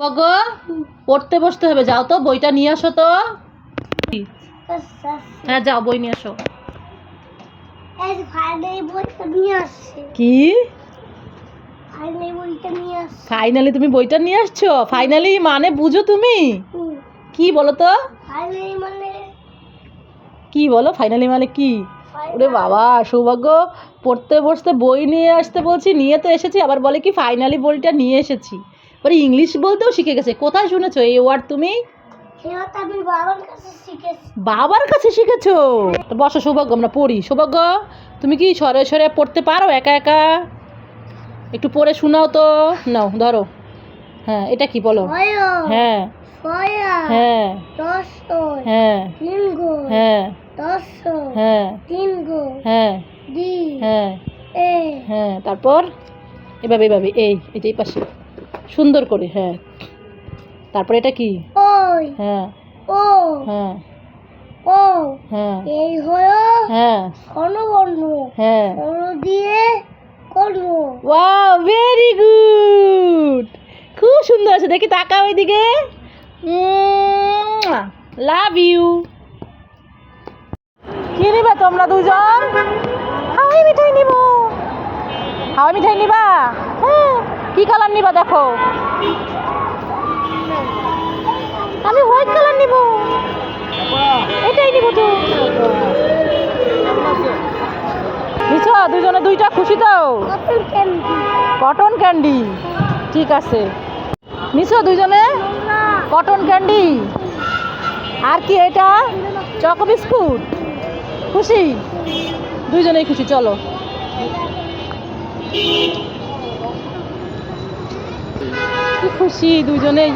গো পড়তে বসতে হবে। যাও তো বইটা নিয়ে আসো তো। হ্যাঁ যাও বই নিয়ে আসো। কি? ফাইনালি তুমি বইটা নিয়ে আসছো? ফাইনালি মানে বুঝো তুমি? কি বলো তো? মানে কি বলো? ফাইনালি মানে কি? ওরে বাবা সৌভাগ্য। পড়তে বসতে বই নিয়ে আসতে বলছি নিয়ে তো এসেছি আবার বলে কি ফাইনালি বইটা নিয়ে এসেছি। পরে ইংলিশ বলতেও শিখে গেছে। কোথায় শুনেছো এই ওয়ার্ড তুমি? বাবার কাছে শিখেছি। শিখেছো? তো বসো সৌভাগ্য আমরা পড়ি। সৌভাগ্য তুমি কি সরে সরে পড়তে পারো একা একা? একটু পড়ে শোনাও তো। নাও ধরো। হ্যাঁ এটা কি বলো? হ্যাঁ। হ্যাঁ। হ্যাঁ। তিন গো হ্যাঁ। হ্যাঁ। তিন হ্যাঁ। হ্যাঁ। হ্যাঁ তারপর? এভাবে এভাবে। এই এই যে পাশে। সুন্দর করে হ্যাঁ। তারপরে এটা কি? ওই। হ্যাঁ। ও। হ্যাঁ। ও। হ্যাঁ। এই হলো হ্যাঁ। স্বর্ণবর্ণ হ্যাঁ। দিয়ে কর্ণ। Wow very good. খুব সুন্দর আছে দেখি তাকাও ওইদিকে লাভ ইউ। কি নিবা তোমরা দুজন? হাওয়াই মিঠাই নিব। হাওয়াই মিঠাই নিবা? হ্যাঁ। কি কালার নিবা দেখো? আমি হোয়াইট কালার নিব। এটাই নিব তো। নিছো দুজনে দুইটা খুশি তো? কটন ক্যান্ডি ঠিক আছে। নিছো দুজনে কটন ক্যান্ডি আর কি এটা? চকো বিস্কুট খুশি? দুইজনেই খুশি চলো। কি খুশি দুইজনেই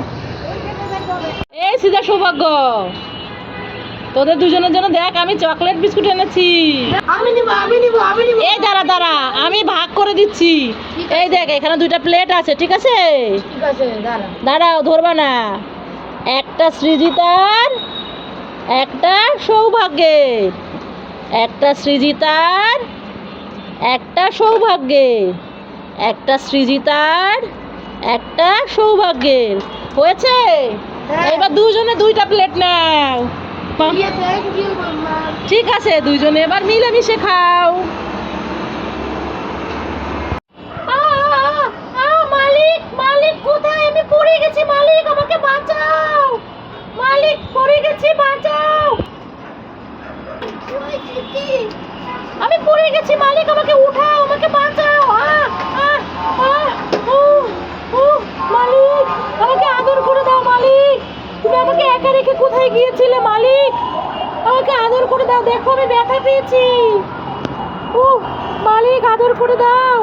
এই সিধা সৌভাগ্য তোদের দুজনের জন্য দেখ আমি চকলেট বিস্কুট এনেছি। আমি নিব আমি নিব আমি নিব। এই দাঁড়া দাঁড়া আমি ভাগ করে দিচ্ছি। এই দেখ এখানে দুইটা প্লেট আছে ঠিক আছে? ঠিক আছে দাঁড়া। দাঁড়াও ধরবা না। একটা সৃজিতার একটা সৌভাগ্যের। একটা সৃজিতার একটা সৌভাগ্যের। একটা সৃজিতার একটা সৌভাগ্যের। হয়েছে? হ্যাঁ। এবার দুজনে দুইটা প্লেট নাও। ঠিক আছে দুইজনে এবার মিলেমিশে খাও। মালিক মালিক কোথায়? আমি পড়ে গেছি মালিক আমাকে বাঁচাও। মালিক পড়ে গেছি বাঁচাও। আমি পড়ে গেছি মালিক আমাকে উঠাও আমাকে বাঁচাও। আহ, মালিক, আমাকে আদর করে দাও, মালিক। তুমি আমাকে একা রেখে কোথায় গিয়েছিলে, মালিক? আমাকে আদর করে দাও, দেখো, আমি ব্যথা পেয়েছি। উহ মালিক, আদর করে দাও।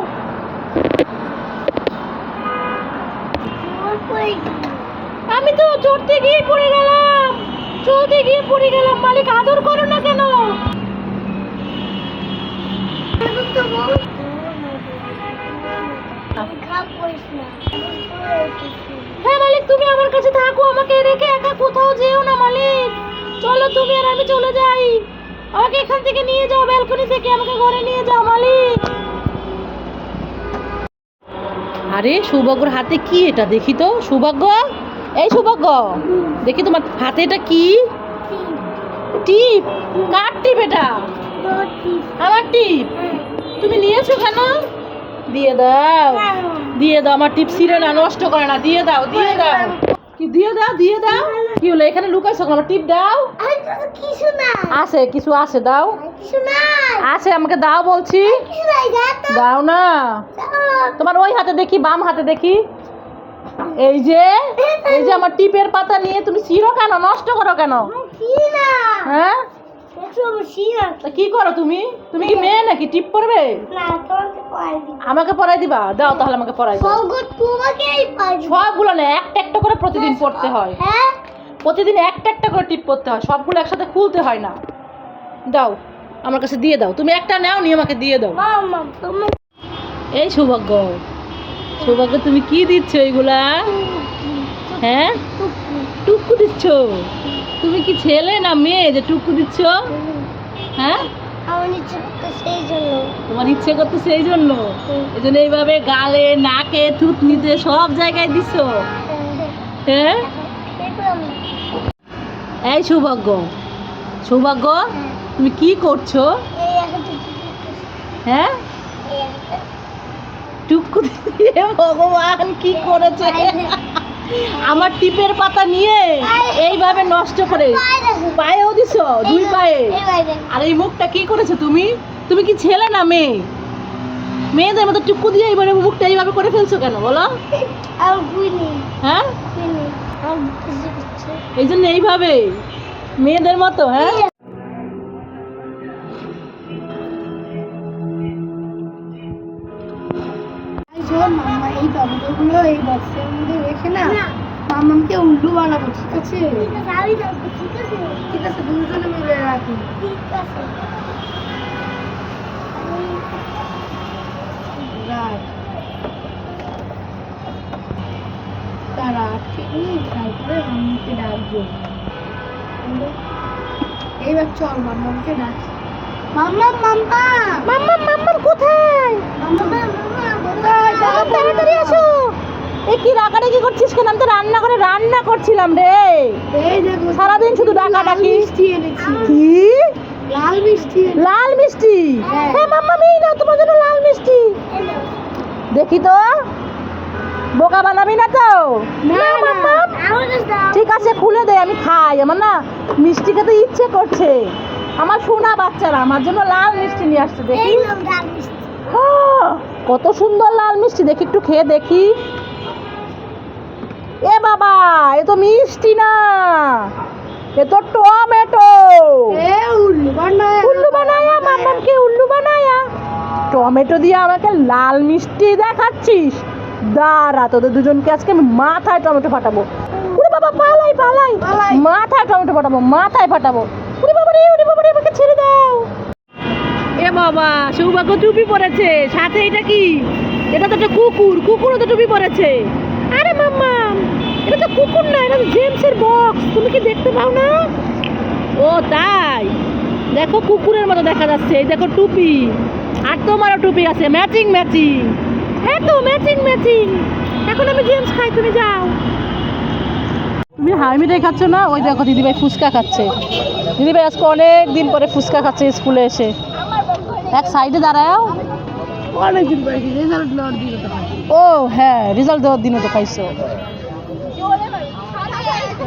আমি তো চড়তে গিয়ে পড়ে গেলাম চলতে গিয়ে পড়ে গেলাম, মালিক, আদর করো না কেন? হ্যাঁ মালিক তুমি আমার কাছে থাকো আমাকে রেখে একা কোথাও যেও না মালিক। চলো তুমি আর আমি চলে যাই। আমাকে এখান থেকে নিয়ে যাও ব্যালকনি থেকে আমাকে ঘরে নিয়ে যাও মালিক। আরে সৌভাগ্যর হাতে কি এটা? দেখি তো সৌভাগ্য। এই সৌভাগ্য দেখি তোমার হাতে এটা কি? টিপ। কার টিপ এটা? আমার টিপ। তুমি নিয়েছো কেন? দিয়ে দাও। দিয়ে দাও আমার টিপ ছিঁড়ে না নষ্ট করে না দিয়ে দাও দিয়ে দাও। কি দিয়ে দাও দিয়ে দাও। কি হলো এখানে লুকাইছো? আমার টিপ দাও। কিছু না আছে কিছু আছে দাও। কিছু নাই। আছে আমাকে দাও বলছি। দাও না। তোমার ওই হাতে দেখি বাম হাতে দেখি। এই যে এই যে আমার টিপের পাতা নিয়ে তুমি ছিঁড়ো কেন নষ্ট করো কেন? কি না। হ্যাঁ? কি করো তুমি? তুমি কি মেয়ে নাকি? টিপ আমাকে দিবা? দাও তাহলে আমাকে সবগুলো না একটা একটা করে প্রতিদিন পড়তে হয়। হ্যাঁ। প্রতিদিন একটা একটা করে টিপ হয়। সবগুলো একসাথে খুলতে হয় না। দাও আমার কাছে দিয়ে দাও। তুমি একটা নাও নিয়ে আমাকে দিয়ে দাও। এই সৌভাগ্য। সৌভাগ্য তুমি কি দিচ্ছ এইগুলা হ্যাঁ? টুকু দিচ্ছ? তুমি কি ছেলে না মেয়ে যে টুকু দিচ্ছ? হ্যাঁ? তোমার ইচ্ছে করতে সেই জন্য? এই জন্য এইভাবে গালে নাকে থুতনিতে সব জায়গায় দিচ্ছ হ্যাঁ? এই সৌভাগ্য। সৌভাগ্য তুমি কি করছ। হ্যাঁ। টুকু দিয়ে ভগবান কি করেছে? আমার টিপের পাতা নিয়ে এইভাবে নষ্ট করে পায়েও দিছ দুই পায়ে। আর এই মুখটা কি করেছ তুমি? তুমি কি ছেলে না মেয়ে? মেয়েদের মতো টুকু দিয়ে এইভাবে মুখটা এইভাবে করে ফেলছো কেন বলো? হ্যাঁ? এই জন্য এইভাবে। মেয়েদের মতো হ্যাঁ। এই বক্সের মধ্যে রেখে না মাম্মামকে উল্লু বানাবো ঠিক আছে? ঠিক আছে দুজনে মিলে রাখি। ঠিক আছে। রাখ। তারা ঠিক নেই তারপরে মাম্মাকে ডাকবো। এইবার চল মাম্মামকে ডাকি। মাম্মা মাম্মা মাম্মা মাম্মা কোথায়? মাম্মা কোথায়? তাড়াতাড়ি আসো। এ কি রাগারাগি করছিস কেন? আমি তো রান্না করে রান্না করছিলাম রে। সারাদিন শুধু কি? লাল মিষ্টি লাল মিষ্টি? হ্যাঁ। মাম্মা মেয়ে নাও তোমার জন্য লাল মিষ্টি। দেখি তো। বোকা বানাবি না তো? ঠিক আছে খুলে দে আমি খাই। আমার না মিষ্টি খেতে ইচ্ছে করছে। আমার সোনা বাচ্চারা আমার জন্য লাল মিষ্টি নিয়ে আসছে দেখি। কত সুন্দর লাল মিষ্টি। দেখি একটু খেয়ে দেখি। এ বাবা এ তো মিষ্টি না। এ তো টমেটো। এ উল্লু বানায়। মামামকে উল্লু বানায়া। টমেটো দিয়ে আমাকে লাল মিষ্টি দেখাচ্ছিস। দাঁড়া তোদের দুজনকে আজকে আমি মাথায় টমেটো ফাটাবো। উরে বাবা পালাই পালাই। পালাই। মাথায় টমেটো ফাটাবো মাথায় ফাটাবো। উরে বাবা রে উরে বাবা রে আমাকে ছেড়ে দাও। এ বাবা সৌভাগ্য টুপি পরেছে। সাথে এটা কি? এটা তো একটা কুকুর কুকুরও তো টুপি পরেছে। আরে মাম্মা, এটা তো কুকুর না, এটা জেমসের বক্স তুমি কি দেখতে পাও না? ও, তাই। দেখো কুকুরের মতো দেখা যাচ্ছে, এই দেখো টুপি। আর তোমারও টুপি আছে ম্যাচিং ম্যাচিং হ্যাঁ তো ম্যাচিং ম্যাচিং এখন আমি জেমস খাই, তুমি যাও। তুমি হাই মিঠাই খাচ্ছ না? ওই দেখো দিদিভাই ফুচকা খাচ্ছে। দিদিভাই আজকে অনেক দিন পরে ফুচকা খাচ্ছে স্কুলে এসে। এক সাইডে দাঁড়াও। ও হ্যাঁ রেজাল্ট দেওয়ার দিনে তো খাইছো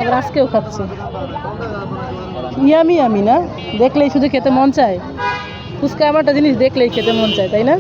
এবার আজকেও খাচ্ছে। ইয়ামি আমি না? দেখলেই শুধু খেতে মন চায়। ফুচকা আমারটা জিনিস দেখলেই খেতে মন চায়, তাই না?